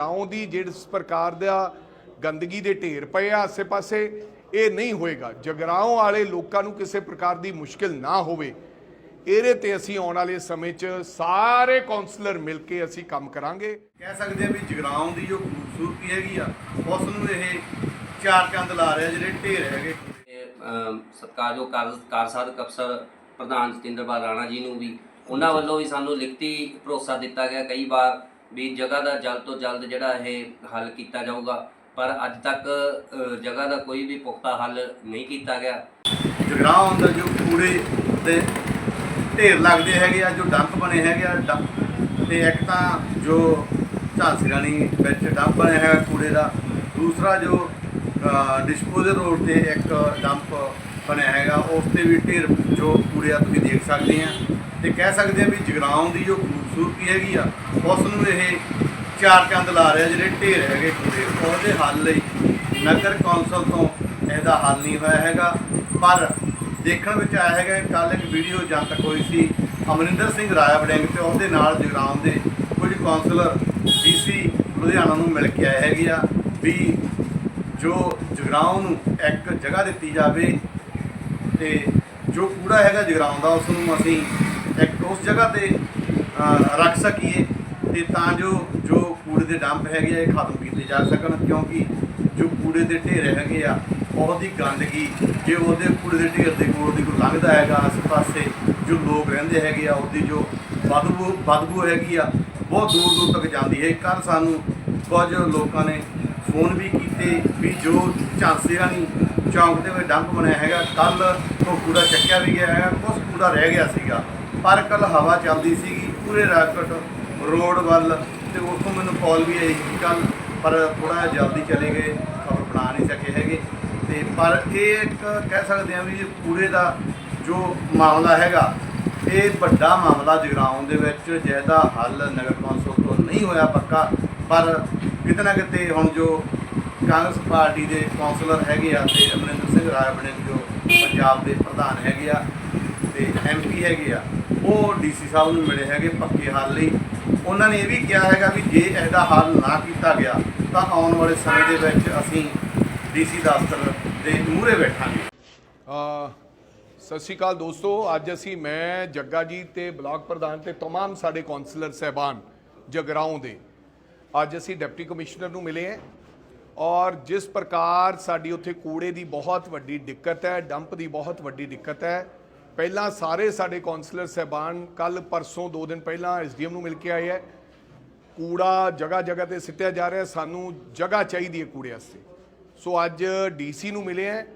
ਗਾਉਂ ਦੀ ਜਿਸ ਪ੍ਰਕਾਰ ਦਾ ਗੰਦਗੀ ਦੇ ਢੇਰ ਪਏ ਆ ਆਸੇ-ਪਾਸੇ ਇਹ ਨਹੀਂ ਹੋਏਗਾ। ਜਗਰਾਉਂ ਵਾਲੇ ਲੋਕਾਂ ਨੂੰ ਕਿਸੇ ਪ੍ਰਕਾਰ ਦੀ ਮੁਸ਼ਕਿਲ ਨਾ ਹੋਵੇ। ਇਹਦੇ ਤੇ ਅਸੀਂ ਆਉਣ ਵਾਲੇ ਸਮੇਂ 'ਚ ਸਾਰੇ ਕਾਉਂਸਲਰ ਮਿਲ ਕੇ ਅਸੀਂ ਕੰਮ ਕਰਾਂਗੇ। ਕਹਿ ਸਕਦੇ ਆ ਵੀ ਜਗਰਾਉਂ ਦੀ ਜੋ ਖੂਬਸੂਰਤੀ ਹੈਗੀ ਆ ਉਸ ਨੂੰ ਇਹ ਚਾਰ ਚੰਦ ਲਾ ਰਿਹਾ ਜਿਹੜੇ ਢੇਰ ਹੈਗੇ। ਸਤਿਕਾਰਯੋਗ ਕਾਰ ਕਾਰ ਸਾਧਕ ਅਫਸਰ ਪ੍ਰਧਾਨ ਜਤਿੰਦਰਪਾਲ ਰਾਣਾ ਜੀ ਨੂੰ ਵੀ ਉਹਨਾਂ ਵੱਲੋਂ ਵੀ ਸਾਨੂੰ ਲਿਖਤੀ ਭਰੋਸਾ ਦਿੱਤਾ ਗਿਆ। ਕਈ ਵਾਰ ਵੀ ਜਗ੍ਹਾ ਦਾ ਜਲਦ ਤੋਂ ਜਲਦ ਜਿਹੜਾ ਇਹ ਹੱਲ ਕੀਤਾ ਜਾਊਗਾ। ਪਰ ਅੱਜ ਤੱਕ ਜਗ੍ਹਾ ਦਾ ਕੋਈ ਵੀ ਪੁਖਤਾ ਹੱਲ ਨਹੀਂ ਕੀਤਾ ਗਿਆ। ਜਗਰਾਉਂ ਦਾ ਜੋ ਕੂੜੇ ਦੇ ਢੇਰ ਲੱਗਦੇ ਹੈਗੇ ਆ, ਜੋ ਡੰਪ ਬਣੇ ਹੈਗੇ ਆ, ਡੰਪ ਤੇ ਇੱਕ ਤਾਂ ਜੋ ਝਾਂਸੀ ਰਾਣੀ ਵਿੱਚ ਡੰਪ ਬਣਿਆ ਹੈਗਾ ਕੂੜੇ ਦਾ, ਦੂਸਰਾ ਜੋ ਡਿਸਪੋਜ਼ਲ ਰੋਡ ਤੇ ਇੱਕ ਡੰਪ ਬਣਿਆ ਹੈਗਾ। ਉਸ ਤੇ ਵੀ ਢੇਰ ਜੋ ਕੂੜੇ ਆ ਤੁਸੀਂ ਦੇਖ ਸਕਦੇ ਆ। ਤੇ ਕਹਿ ਸਕਦੇ ਆ ਵੀ ਜਗਰਾਉਂ ਦੀ ਜੋ ਖੂਬਸੂਰਤੀ ਹੈਗੀ ਆ, ਉਸ ਨੂੰ ਇਹ ਚਾਰ ਚੰਦ ਲਾ ਰਿਹਾ ਜਿਹੜੇ ਢੇਰ ਹੈਗੇ ਕੂੜੇ। ਉਹਦੇ ਹੱਲ ਲਈ ਨਗਰ ਕੌਂਸਲ ਤੋਂ ਇਹਦਾ ਹੱਲ ਨਹੀਂ ਹੋਇਆ ਹੈਗਾ। ਪਰ ਦੇਖਣ ਵਿੱਚ ਆਇਆ ਹੈਗਾ ਕੱਲ ਇੱਕ ਵੀਡੀਓ ਜਨਤਕ ਹੋਈ ਸੀ ਅਮਰਿੰਦਰ ਸਿੰਘ ਰਾਇਆ ਵੜਿੰਗ ਤੇ ਉਹਦੇ ਨਾਲ ਜਗਰਾਉਂ ਦੇ ਕੁਝ ਕੌਂਸਲਰ ਡੀਸੀ ਲੁਧਿਆਣਾ ਨੂੰ ਮਿਲ ਕੇ ਆਏ ਹੈਗੇ ਆ ਵੀ ਜੋ ਜਗਰਾਉਂ ਨੂੰ ਇੱਕ ਜਗ੍ਹਾ ਦਿੱਤੀ ਜਾਵੇ ਤੇ ਜੋ ਕੂੜਾ ਹੈਗਾ ਜਗਰਾਉਂ ਦਾ, ਉਸ ਨੂੰ ਅਸੀਂ ਇੱਕ ਉਸ ਜਗ੍ਹਾ ਤੇ ਰੱਖ ਸਕੀਏ ਤੇ ਤਾਂ ਜੋ ਜੋ ਕੂੜੇ ਦੇ ਡੰਪ ਹੈਗੇ ਆ, ਇਹ ਖਤਮ ਕੀਤੇ ਜਾ ਸਕਣ ਕਿਉਂਕਿ ਜੋ ਕੂੜੇ ਦੇ ਢੇਰ ਹੈਗੇ ਆ, ਬਹੁਤ ਹੀ ਗੰਦਗੀ, ਜੇ ਉਹਦੇ ਕੂੜੇ ਦੇ ਢੇਰ ਦੇ ਕੋਲ ਦੀ ਕੋਈ ਲੰਘਦਾ ਹੈਗਾ, ਆਸ-ਪਾਸੇ ਜੋ ਲੋਕ ਰਹਿੰਦੇ ਹੈਗੇ ਆ, ਉਹਦੀ ਜੋ ਬਦਬੂ ਬਦਬੂ ਹੈਗੀ ਆ, ਬਹੁਤ ਦੂਰ ਦੂਰ ਤੱਕ ਜਾਂਦੀ ਹੈ। ਕੱਲ ਸਾਨੂੰ ਕੁਝ ਲੋਕਾਂ ਨੇ ਫੋਨ ਵੀ ਕੀਤੇ ਵੀ ਜੋ ਝਾਂਸੇ ਰਾਣੀ ਚੌਂਕ ਦੇ ਵਿੱਚ ਡੰਪ ਬਣਿਆ ਹੈਗਾ ਕੱਲ ਉਹ ਕੂੜਾ ਚੱਕਿਆ ਵੀ ਗਿਆ ਹੈਗਾ ਕੁਝ ਕੂੜਾ ਰਹਿ ਗਿਆ ਸੀਗਾ। ਪਰ ਕੱਲ ਹਵਾ ਚੱਲਦੀ ਸੀਗੀ, ਪੂਰੇ ਰਾਕਟ ਰੋਡ ਵੱਲ ਤੇ ਉੱਥੋਂ ਮੈਨੂੰ ਕਾਲ ਵੀ ਆਈ ਸੀ ਕੱਲ ਪਰ ਥੋੜਾ ਜਲਦੀ ਚਲੇ ਗਏ, ਖਬਰ ਬਣਾ ਨਹੀਂ ਸਕੇ ਹੈਗੇ। ਤੇ ਪਰ ਇਹ ਇੱਕ ਕਹਿ ਸਕਦੇ ਹਾਂ ਵੀ ਇਹ ਕੂੜੇ ਦਾ ਜੋ ਮਾਮਲਾ ਹੈਗਾ, ਇਹ ਵੱਡਾ ਮਾਮਲਾ ਜਗਰਾਉਂ ਦੇ ਵਿੱਚ, ਜਿਹਦਾ ਹੱਲ ਨਗਰ ਕੌਂਸਲ ਤੋਂ ਨਹੀਂ ਹੋਇਆ ਪੱਕਾ, ਪਰ ਕਿਤੇ ਨਾ ਕਿਤੇ ਹੁਣ ਜੋ ਕਾਂਗਰਸ ਪਾਰਟੀ ਦੇ ਕੌਂਸਲਰ ਹੈਗੇ ਆ ਤੇ ਅਮਰਿੰਦਰ ਸਿੰਘ ਰਾਏ ਬਣੇ ਜੋ ਪੰਜਾਬ ਦੇ ਪ੍ਰਧਾਨ ਹੈਗੇ ਆ ਤੇ ਐਮਪੀ ਹੈਗੇ ਆ ਉਹ ਡੀਸੀ ਸਾਹਿਬ ਨੂੰ ਮਿਲੇ ਹੈਗੇ ਪੱਕੇ ਹੱਲ ਲਈ ਉਹਨਾਂ ਨੇ ਇਹ ਵੀ ਕਿਹਾ ਹੈਗਾ ਵੀ ਜੇ ਇਹਦਾ ਹੱਲ ਨਾ ਕੀਤਾ ਗਿਆ ਤਾਂ ਆਉਣ ਵਾਲੇ ਸਮੇਂ ਦੇ ਵਿੱਚ ਅਸੀਂ ਡੀਸੀ ਦਫ਼ਤਰ ਦੇ ਮੂਹਰੇ ਬੈਠਾਂਗੇ ਅ, ਸਤਿ ਸ਼੍ਰੀ ਅਕਾਲ ਦੋਸਤੋ ਅੱਜ ਅਸੀਂ ਮੈਂ ਜੱਗਾ ਜੀ ਤੇ ਬਲਾਕ ਪ੍ਰਧਾਨ ਤੇ तमाम ਸਾਡੇ ਕਾਉਂਸਲਰ ਸਹਿਬਾਨ ਜਗਰਾਉਂ ਦੇ ਅੱਜ ਅਸੀਂ ਡਿਪਟੀ ਕਮਿਸ਼ਨਰ ਨੂੰ ਮਿਲੇ ਹਾਂ ਔਰ ਜਿਸ ਪ੍ਰਕਾਰ ਸਾਡੀ ਉੱਥੇ ਕੂੜੇ ਦੀ ਬਹੁਤ ਵੱਡੀ ਦਿੱਕਤ ਹੈ, ਡੰਪ ਦੀ ਬਹੁਤ ਵੱਡੀ ਦਿੱਕਤ ਹੈ, ਪਹਿਲਾਂ ਸਾਰੇ ਸਾਡੇ ਕਾਉਂਸਲਰ ਸਹਿਬਾਨ ਕੱਲ ਪਰਸੋਂ ਦੋ ਦਿਨ ਪਹਿਲਾਂ ਐਸਡੀਐਮ ਨੂੰ ਮਿਲ ਕੇ ਆਏ ਹੈ। ਕੂੜਾ ਜਗ੍ਹਾ ਜਗ੍ਹਾ ਤੇ ਸਿੱਟਿਆ ਜਾ ਰਿਹਾ ਸਾਨੂੰ ਜਗ੍ਹਾ ਚਾਹੀਦੀ ਹੈ ਕੂੜੇ ਵਾਸਤੇ। ਸੋ ਅੱਜ ਡੀਸੀ ਨੂੰ ਮਿਲੇ ਹੈ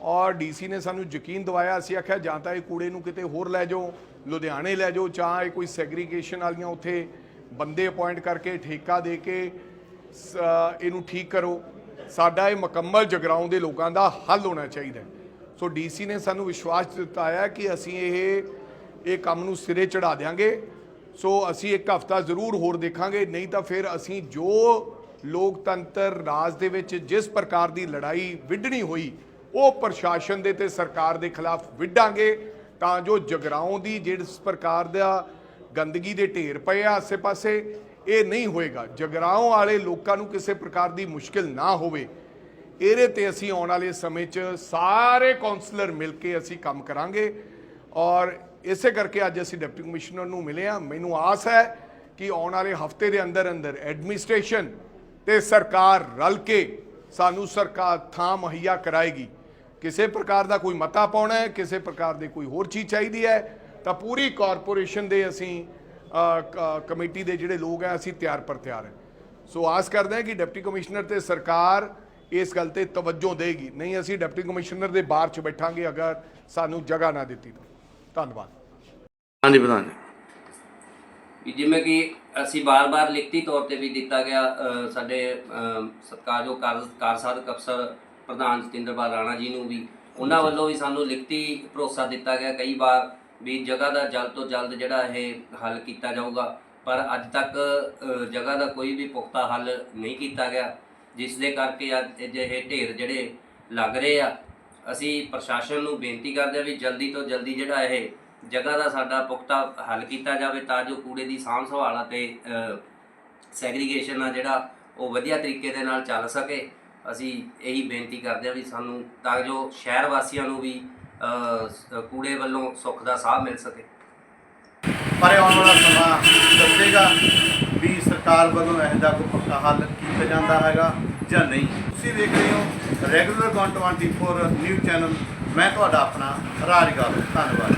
ਔਰ ਡੀਸੀ ਨੇ ਸਾਨੂੰ ਯਕੀਨ ਦਿਵਾਇਆ, ਅਸੀਂ ਆਖਿਆ ਜਾਂ ਤਾਂ ਇਹ ਕੂੜੇ ਨੂੰ ਕਿਤੇ ਹੋਰ ਲੈ ਜਾਓ, ਲੁਧਿਆਣੇ ਲੈ ਜਾਓ ਚਾਹ ਇਹ ਕੋਈ ਸੈਗਰੀਗੇਸ਼ਨ ਵਾਲੀਆਂ ਉੱਥੇ ਬੰਦੇ ਅਪਾਇੰਟ ਕਰਕੇ ਠੇਕਾ ਦੇ ਕੇ ਇਹਨੂੰ ਠੀਕ ਕਰੋ ਸਾਡਾ ਇਹ ਮੁਕੰਮਲ ਜਗਰਾਉਂ ਦੇ ਲੋਕਾਂ ਦਾ ਹੱਲ ਹੋਣਾ ਚਾਹੀਦਾ ਹੈ। ਸੋ ਡੀਸੀ ਨੇ ਸਾਨੂੰ ਵਿਸ਼ਵਾਸ ਦਿੱਤਾ ਹੈ ਕਿ ਅਸੀਂ ਇਹ ਇਹ ਕੰਮ ਨੂੰ ਸਿਰੇ ਚੜਾ ਦਿਆਂਗੇ ਸੋ ਅਸੀਂ ਇੱਕ ਹਫਤਾ ਜ਼ਰੂਰ ਹੋਰ ਦੇਖਾਂਗੇ, ਨਹੀਂ ਤਾਂ ਫਿਰ ਅਸੀਂ ਜੋ ਲੋਕਤੰਤਰ ਰਾਜ ਦੇ ਵਿੱਚ ਜਿਸ ਪ੍ਰਕਾਰ ਦੀ ਲੜਾਈ ਵਿੱਢਣੀ ਹੋਈ, ਉਹ ਪ੍ਰਸ਼ਾਸਨ ਦੇ ਤੇ ਸਰਕਾਰ ਦੇ ਖਿਲਾਫ ਵਿੱਢਾਂਗੇ ਤਾਂ ਜੋ ਜਗਰਾਉਂ ਦੀ ਜਿਸ ਪ੍ਰਕਾਰ ਦਾ ਗੰਦਗੀ ਦੇ ਢੇਰ ਪਏ ਆ ਆਸੇ-ਪਾਸੇ, ਇਹ ਨਹੀਂ ਹੋਏਗਾ। ਜਗਰਾਉਂ ਵਾਲੇ ਲੋਕਾਂ ਨੂੰ ਕਿਸੇ ਪ੍ਰਕਾਰ ਦੀ ਮੁਸ਼ਕਿਲ ਨਾ ਹੋਵੇ। ਇਹਦੇ ਤੇ ਅਸੀਂ ਆਉਣ ਵਾਲੇ ਸਮੇਂ 'ਚ ਸਾਰੇ ਕਾਉਂਸਲਰ ਮਿਲ ਕੇ ਅਸੀਂ ਕੰਮ ਕਰਾਂਗੇ। ਔਰ ਇਸੇ ਕਰਕੇ ਅੱਜ ਅਸੀਂ ਡਿਪਟੀ ਕਮਿਸ਼ਨਰ ਨੂੰ ਮਿਲੇ ਆ ਮੈਨੂੰ ਆਸ ਹੈ ਕਿ ਆਉਣ ਵਾਲੇ ਹਫ਼ਤੇ ਦੇ ਅੰਦਰ ਅੰਦਰ ਐਡਮਿਨਿਸਟ੍ਰੇਸ਼ਨ ਤੇ ਸਰਕਾਰ ਰਲ ਕੇ ਸਾਨੂੰ ਸਰਕਾਰ ਥਾਂ ਮੁਹੱਈਆ ਕਰਾਏਗੀ। ਕਿਸੇ ਪ੍ਰਕਾਰ ਦਾ ਕੋਈ ਮਤਾ ਪਾਉਣਾ ਹੈ, ਕਿਸੇ ਪ੍ਰਕਾਰ ਦੇ ਕੋਈ ਹੋਰ ਚੀਜ਼ ਚਾਹੀਦੀ ਹੈ ਤਾਂ ਪੂਰੀ ਕਾਰਪੋਰੇਸ਼ਨ ਦੇ ਅਸੀਂ ਕਮੇਟੀ ਦੇ ਜਿਹੜੇ ਲੋਕ ਆ ਅਸੀਂ ਤਿਆਰ ਪਰ ਤਿਆਰ ਹੈ ਸੋ ਆਸ ਕਰਦੇ ਹਾਂ ਕਿ ਡਿਪਟੀ ਕਮਿਸ਼ਨਰ ਤੇ ਸਰਕਾਰ ਇਸ ਗੱਲ ਤੇ ਤਵੱਜੋ ਦੇਗੀ। ਨਹੀਂ ਅਸੀਂ ਡਿਪਟੀ ਕਮਿਸ਼ਨਰ ਦੇ ਬਾਹਰ ਚ ਬੈਠਾਂਗੇ ਅਗਰ ਸਾਨੂੰ ਜਗ੍ਹਾ ਨਾ ਦਿੱਤੀ ਤਾਂ। ਧੰਨਵਾਦ। ਹਾਂਜੀ ਪ੍ਰਧਾਨ ਜੀ। ਜਿਵੇਂ ਕਿ ਅਸੀਂ ਬਾਰ-ਬਾਰ ਲਿਖਤੀ ਤੌਰ ਤੇ ਵੀ ਦਿੱਤਾ ਗਿਆ ਸਾਡੇ ਸਤਿਕਾਰਯੋਗ ਕਾਰ ਕਾਰ ਸਾਧਕ ਅਫਸਰ ਪ੍ਰਧਾਨ ਜਤਿੰਦਰਪਾਲ ਰਾਣਾ ਜੀ ਨੂੰ ਵੀ ਉਹਨਾਂ ਵੱਲੋਂ ਵੀ ਸਾਨੂੰ ਲਿਖਤੀ ਭਰੋਸਾ ਦਿੱਤਾ ਗਿਆ। ਕਈ ਵਾਰ ਵੀ ਜਗ੍ਹਾ ਦਾ ਜਲਦ ਤੋਂ ਜਲਦ ਜਿਹੜਾ ਇਹ ਹੱਲ ਕੀਤਾ ਜਾਊਗਾ। ਪਰ ਅੱਜ ਤੱਕ ਜਗ੍ਹਾ ਦਾ ਕੋਈ ਵੀ ਪੁਖਤਾ ਹੱਲ ਨਹੀਂ ਕੀਤਾ ਗਿਆ, ਜਿਸ ਦੇ ਕਰਕੇ ਅੱਜ ਅਜਿਹੇ ਢੇਰ ਜਿਹੜੇ ਲੱਗ ਰਹੇ ਆ। ਅਸੀਂ ਪ੍ਰਸ਼ਾਸਨ ਨੂੰ ਬੇਨਤੀ ਕਰਦੇ ਆ ਵੀ ਜਲਦੀ ਤੋਂ ਜਲਦੀ ਜਿਹੜਾ ਇਹ ਜਗ੍ਹਾ ਦਾ ਸਾਡਾ ਪੁਖਤਾ ਹੱਲ ਕੀਤਾ ਜਾਵੇ, ਤਾਂ ਜੋ ਕੂੜੇ ਦੀ ਸਾਂਭ ਸੰਭਾਲ ਅਤੇ ਸੈਗਰੀਗੇਸ਼ਨ ਆ ਜਿਹੜਾ, ਉਹ ਵਧੀਆ ਤਰੀਕੇ ਦੇ ਨਾਲ ਚੱਲ ਸਕੇ। ਅਸੀਂ ਇਹੀ ਬੇਨਤੀ ਕਰਦੇ ਹਾਂ ਵੀ ਸਾਨੂੰ, ਤਾਂ ਜੋ ਸ਼ਹਿਰ ਵਾਸੀਆਂ ਨੂੰ ਵੀ ਕੂੜੇ ਵੱਲੋਂ ਸੁੱਖ ਦਾ ਸਾਹ ਮਿਲ ਸਕੇ। ਪਰ ਆਉਣ ਵਾਲਾ ਸਮਾਂ ਦੱਸੇਗਾ ਵੀ ਸਰਕਾਰ ਵੱਲੋਂ ਇਹ ਦਾ ਕੋਈ ਪੱਕਾ ਹੱਲ ਕੀਤਾ ਜਾਂਦਾ ਹੈਗਾ ਜਾਂ ਨਹੀਂ। ਤੁਸੀਂ ਵੇਖ ਰਹੇ ਹੋ ਰੈਗੂਲਰ 124 ਨਿਊਜ਼ ਚੈਨਲ। ਮੈਂ ਤੁਹਾਡਾ ਆਪਣਾ ਰਾਜਗਾਰ ਧੰਨਵਾਦ।